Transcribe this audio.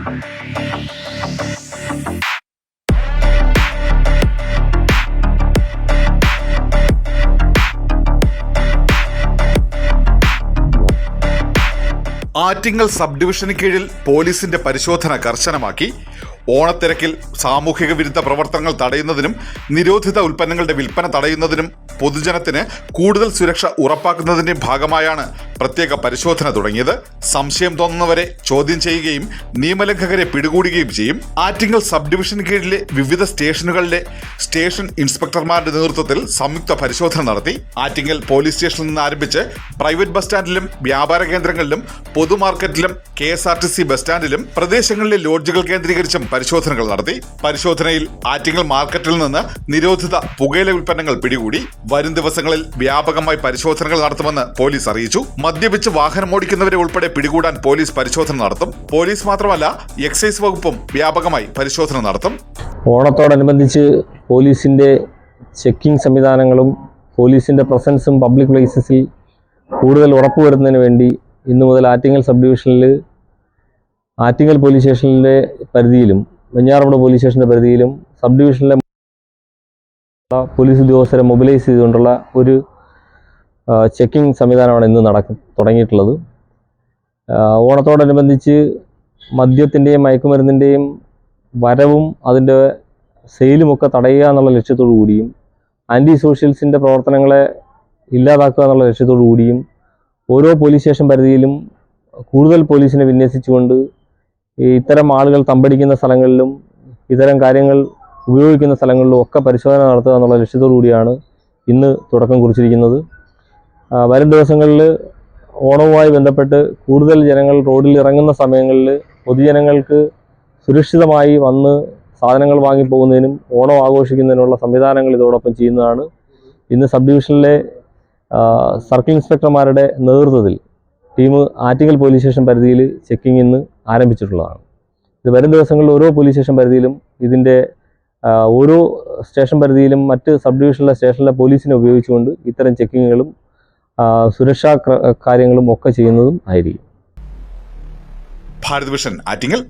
Attingal sub ഡിവിഷന് കീഴിൽ പോലീസിന്റെ പരിശോധന കർശനമാക്കി. ഓണത്തിരക്കിൽ സാമൂഹിക വിരുദ്ധ പ്രവർത്തനങ്ങൾ തടയുന്നതിനും നിരോധിത ഉൽപ്പന്നങ്ങളുടെ വിൽപ്പന തടയുന്നതിനും പൊതുജനത്തിന് കൂടുതൽ സുരക്ഷ ഉറപ്പാക്കുന്നതിന്റെ ഭാഗമായാണ് പ്രത്യേക പരിശോധന തുടങ്ങിയത്. സംശയം തോന്നുന്നവരെ ചോദ്യം ചെയ്യുകയും നിയമലംഘകരെ പിടികൂടുകയും ചെയ്യും. ആറ്റിങ്ങൽ സബ് ഡിവിഷൻ കീഴിലെ വിവിധ സ്റ്റേഷനുകളിലെ സ്റ്റേഷൻ ഇൻസ്പെക്ടർമാരുടെ നേതൃത്വത്തിൽ സംയുക്ത പരിശോധന നടത്തി. ആറ്റിങ്ങൽ പോലീസ് സ്റ്റേഷനിൽ നിന്ന് ആരംഭിച്ച് പ്രൈവറ്റ് ബസ് സ്റ്റാൻഡിലും വ്യാപാര കേന്ദ്രങ്ങളിലും പൊതുമാർക്കറ്റിലും K S R T C bus സ്റ്റാൻഡിലും പ്രദേശങ്ങളിലെ ലോഡ്ജുകൾ കേന്ദ്രീകരിച്ചും പരിശോധനകൾ നടത്തി. പരിശോധനയിൽ ആറ്റിങ്ങൽ മാർക്കറ്റിൽ നിന്ന് നിരോധിത പുകയില ഉൽപ്പന്നങ്ങൾ പിടികൂടി. വരും ദിവസങ്ങളിൽ വ്യാപകമായി പരിശോധനകൾ നടത്തുമെന്ന് പോലീസ് അറിയിച്ചു. മദ്യപിച്ച് വാഹനം ഓടിക്കുന്നവരെ ഉൾപ്പെടെ പിടികൂടാൻ പോലീസ് പരിശോധന നടത്തും. പോലീസ് മാത്രമല്ല എക്സൈസ് വകുപ്പും വ്യാപകമായി പരിശോധന നടത്തും. ഓണത്തോടനുബന്ധിച്ച് പോലീസിന്റെ ചെക്കിംഗ് സംവിധാനങ്ങളും പോലീസിന്റെ പ്രസൻസും പബ്ലിക് പ്ലേസസിൽ കൂടുതൽ ഉറപ്പുവരുന്നതിന് വേണ്ടി ഇന്നു മുതൽ ആറ്റിങ്ങൽ സബ് ഡിവിഷനിൽ ആറ്റിങ്ങൽ പോലീസ് സ്റ്റേഷനിലെ പരിധിയിലും വെഞ്ഞാറമൂട് പോലീസ് സ്റ്റേഷന്റെ പരിധിയിലും സബ് ഡിവിഷനിലെ പോലീസ് ഉദ്യോഗസ്ഥരെ മൊബിലൈസ് ചെയ്തുകൊണ്ടുള്ള ഒരു ചെക്കിംഗ് സംവിധാനമാണ് ഇന്ന് നടക്ക തുടങ്ങിയിട്ടുള്ളത്. ഓണത്തോടനുബന്ധിച്ച് മദ്യത്തിന്റെയും മയക്കുമരുന്നിന്റെയും വരവും അതിന്റെ സെയിലുമൊക്കെ തടയുക എന്നുള്ള ലക്ഷ്യത്തോടു കൂടിയും ആന്റി സോഷ്യൽസിന്റെ പ്രവർത്തനങ്ങളെ ഇല്ലാതാക്കുക എന്നുള്ള ലക്ഷ്യത്തോടു കൂടിയും ഓരോ പോലീസ് സ്റ്റേഷൻ പരിധിയിലും കൂടുതൽ പോലീസിനെ വിന്യസിച്ചുകൊണ്ട് ഇത്തരം ആളുകൾ തമ്പടിക്കുന്ന സ്ഥലങ്ങളിലും ഇത്തരം കാര്യങ്ങൾ ഉപയോഗിക്കുന്ന സ്ഥലങ്ങളിലും ഒക്കെ പരിശോധന നടത്തുക എന്നുള്ള ലക്ഷ്യത്തോടു കൂടിയാണ് ഇന്ന് തുടക്കം കുറിച്ചിരിക്കുന്നത്. വരും ദിവസങ്ങളിൽ ഓണവുമായി ബന്ധപ്പെട്ട് കൂടുതൽ ജനങ്ങൾ റോഡിൽ ഇറങ്ങുന്ന സമയങ്ങളിൽ പൊതുജനങ്ങൾക്ക് സുരക്ഷിതമായി വന്ന് സാധനങ്ങൾ വാങ്ങിപ്പോകുന്നതിനും ഓണം ആഘോഷിക്കുന്നതിനുള്ള സംവിധാനങ്ങൾ ഇതോടൊപ്പം ചെയ്യുന്നതാണ്. ഇന്ന് സബ് ഡിവിഷനിലെ സർക്കിൾ ഇൻസ്പെക്ടർമാരുടെ നേതൃത്വത്തിൽ ടീം ആറ്റിങ്ങൽ പോലീസ് സ്റ്റേഷൻ പരിധിയിൽ ചെക്കിംഗ് ഇന്ന് ആരംഭിച്ചിട്ടുള്ളതാണ്. ഇത് വരും ദിവസങ്ങളിൽ ഓരോ പോലീസ് സ്റ്റേഷൻ പരിധിയിലും ഇതിന്റെ ഓരോ സ്റ്റേഷൻ പരിധിയിലും മറ്റ് സബ് ഡിവിഷനിലെ സ്റ്റേഷനിലെ പോലീസിനെ ഉപയോഗിച്ചുകൊണ്ട് ഇത്തരം ചെക്കിങ്ങുകളും സുരക്ഷാ ക്ര- കാര്യങ്ങളും ഒക്കെ ചെയ്യുന്നതും ആയിരിക്കും. ഭാരത് ആറ്റിങ്ങൽ.